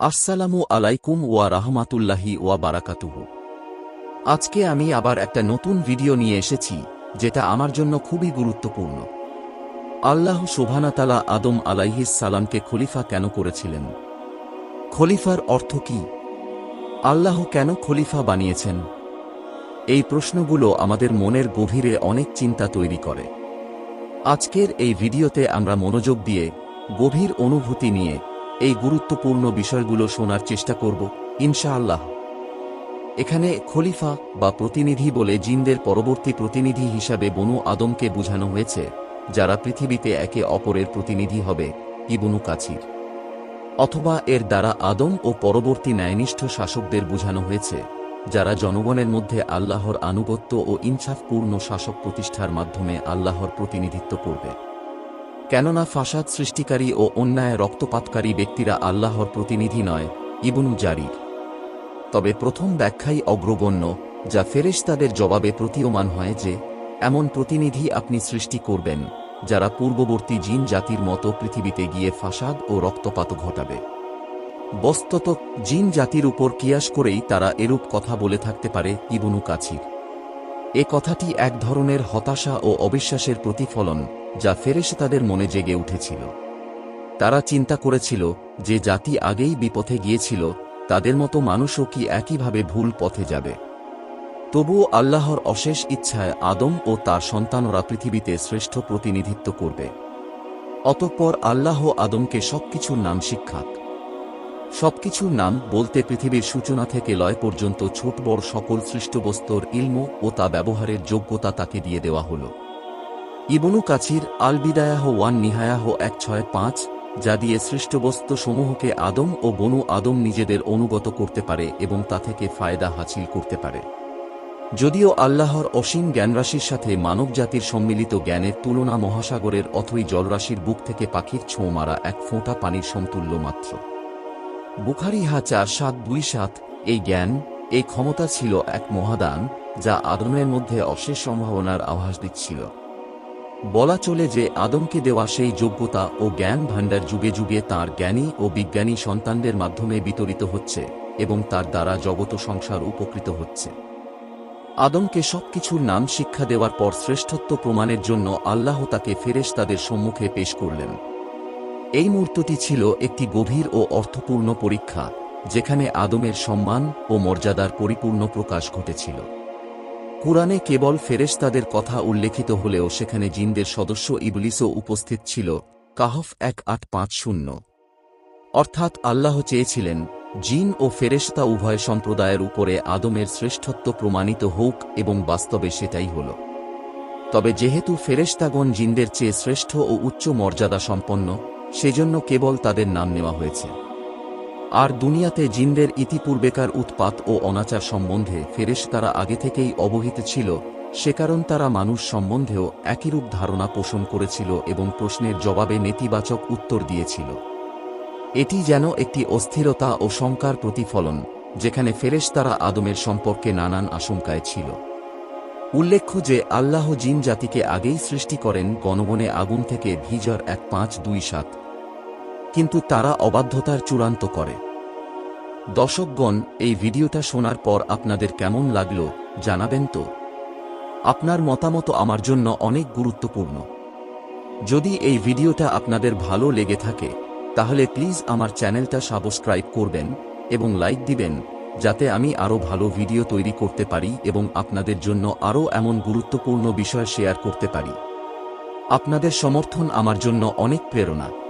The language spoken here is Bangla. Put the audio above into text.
আসসালামু আলাইকুম ওয়া রাহমাতুল্লাহি ওয়া বারাকাতুহু। আজকে আমি আবার একটা নতুন ভিডিও নিয়ে এসেছি, যেটা আমার জন্য খুবই গুরুত্বপূর্ণ। আল্লাহ শোভানাতালা আদম আলাইহিস সালামকে খলিফা কেন করেছিলেন? খলিফার অর্থ কি? আল্লাহ কেন খলিফা বানিয়েছেন? এই প্রশ্নগুলো আমাদের মনের গভীরে অনেক চিন্তা তৈরি করে। আজকের এই ভিডিওতে আমরা মনোযোগ দিয়ে গভীর অনুভূতি নিয়ে এই গুরুত্বপূর্ণ বিষয়গুলো শোনার চেষ্টা করব, ইনশাআল্লাহ। এখানে খলিফা বা প্রতিনিধি বলে জিনদের পরবর্তী প্রতিনিধি হিসাবে বনু আদমকে বোঝানো হয়েছে, যারা পৃথিবীতে একে অপরের প্রতিনিধি হবে, ইবনু কাছির অথবা এর দ্বারা আদম ও পরবর্তী ন্যায়নিষ্ঠ শাসকদের বোঝানো হয়েছে, যারা জনগণের মধ্যে আল্লাহর আনুগত্য ও ইনসাফপূর্ণ শাসক প্রতিষ্ঠার মাধ্যমে আল্লাহর প্রতিনিধিত্ব করবে। কেননা ফাসাদ সৃষ্টিকারী ও অন্যায় রক্তপাতকারী ব্যক্তিরা আল্লাহর প্রতিনিধি নয়, ইবনু জারির। তবে প্রথম ব্যাখ্যাই অগ্রগণ্য, যা ফেরেশতাদের জবাবে প্রতীয়মান হয় যে, এমন প্রতিনিধি আপনি সৃষ্টি করবেন, যারা পূর্ববর্তী জিন জাতির মতো পৃথিবীতে গিয়ে ফাসাদ ও রক্তপাত ঘটাবে। বস্তত, জিন জাতির উপর কিয়াস করেই তারা এরূপ কথা বলে থাকতে পারে ইবনু কাছির এ কথাটি এক ধরনের হতাশা ও অবিশ্বাসের প্রতিফলন যা ফেরেশতাদের মনে জেগে উঠেছিল। তারা চিন্তা করেছিল যে জাতি আগেই বিপথে গিয়েছিল, তাদের মতো মানুষও কি একইভাবে ভুল পথে যাবে। তবুও আল্লাহর অশেষ ইচ্ছায় আদম ও তার সন্তানরা পৃথিবীতে শ্রেষ্ঠ প্রতিনিধিত্ব করবে। অতঃপর আল্লাহ আদমকে সবকিছুর নাম শিক্ষাক। সবকিছুর নাম বলতে পৃথিবীর সূচনা থেকে লয় পর্যন্ত ছোট বড় সকল সৃষ্টবস্তুর ইলম ও তা ব্যবহারের যোগ্যতা তাকে দিয়ে দেওয়া হল। ইবনু কাছির আল বিদায়াহ ওয়ান নিহায়াহ এক ছয় পাঁচ, যা দিয়ে সৃষ্টবস্তু সমূহকে আদম ও বনু আদম নিজেদের অনুগত করতে পারে এবং তা থেকে ফায়দা হাসিল করতে পারে। যদিও আল্লাহর অসীম জ্ঞানরাশির সাথে মানবজাতির সম্মিলিত জ্ঞানের তুলনা মহাসাগরের অথই জলরাশির বুক থেকে পাখির ছোঁ মারা এক ফোঁটা পানির সমতুল্য মাত্র। বুখারি হা চার সাত দুই সাত, এই জ্ঞান, এই ক্ষমতা ছিল এক মহাদান, যা আদমের মধ্যে অশেষ সম্ভাবনার আভাস দিচ্ছিল। বলা চলে যে আদমকে দেওয়া সেই যোগ্যতা ও জ্ঞান ভাণ্ডার যুগে যুগে তার জ্ঞানী ও বিজ্ঞানী সন্তানদের মাধ্যমে বিতরিত হচ্ছে এবং তার দ্বারা জগত সংসার উপকৃত হচ্ছে। আদমকে সবকিছুর নাম শিক্ষা দেওয়ার পর শ্রেষ্ঠত্ব প্রমাণের জন্য আল্লাহ তাকে ফেরেশ তাদের সম্মুখে পেশ করলেন। এই মুহূর্তটি ছিল একটি গভীর ও অর্থপূর্ণ পরীক্ষা, যেখানে আদমের সম্মান ও মর্যাদার পরিপূর্ণ প্রকাশ ঘটেছিল। কুরআনে কেবল ফেরেশতাদের কথা উল্লেখিত হলেও সেখানে জিনদের সদস্য ইবলিসও উপস্থিত ছিল। কাহফ এক আট পাঁচ শূন্য। অর্থাৎ আল্লাহ চেয়েছিলেন, জিন ও ফেরেশতা উভয় সম্প্রদায়ের উপরে আদমের শ্রেষ্ঠত্ব প্রমাণিত হোক এবং বাস্তবে সেটাই হল। তবে যেহেতু ফেরেশতাগণ জিনদের চেয়ে শ্রেষ্ঠ ও উচ্চ মর্যাদা সম্পন্ন, সেজন্য কেবল তাদের নাম নেওয়া হয়েছে। আর দুনিয়াতে জিনদের ইতিপূর্বেকার উৎপাত ও অনাচার সম্বন্ধে ফেরেশ তারা আগে থেকেই অবহিত ছিল, সে কারণ তারা মানুষ সম্বন্ধেও একইরূপ ধারণা পোষণ করেছিল এবং প্রশ্নের জবাবে নেতিবাচক উত্তর দিয়েছিল। এটি যেন একটি অস্থিরতা ও শঙ্কার প্রতিফলন, যেখানে ফেরেশ তারা আদমের সম্পর্কে নানান আশঙ্কায় ছিল। উল্লেখ্য যে আল্লাহ জিন জাতিকে আগেই সৃষ্টি করেন গণগণে আগুন থেকে ভিজর এক পাঁচ দুই সাত। কিন্তু তারা অবাধ্যতার চূড়ান্ত করে। দর্শকগণ, এই ভিডিওটা শোনার পর আপনাদের কেমন লাগল জানাবেন তো? আপনার মতামত আমার জন্য অনেক গুরুত্বপূর্ণ। যদি এই ভিডিওটা আপনাদের ভালো লেগে থাকে, তাহলে প্লিজ আমার চ্যানেলটা সাবস্ক্রাইব করবেন এবং লাইক দিবেন, যাতে আমি আরও ভালো ভিডিও তৈরি করতে পারি এবং আপনাদের জন্য আরও এমন গুরুত্বপূর্ণ বিষয় শেয়ার করতে পারি। আপনাদের সমর্থন আমার জন্য অনেক প্রেরণা।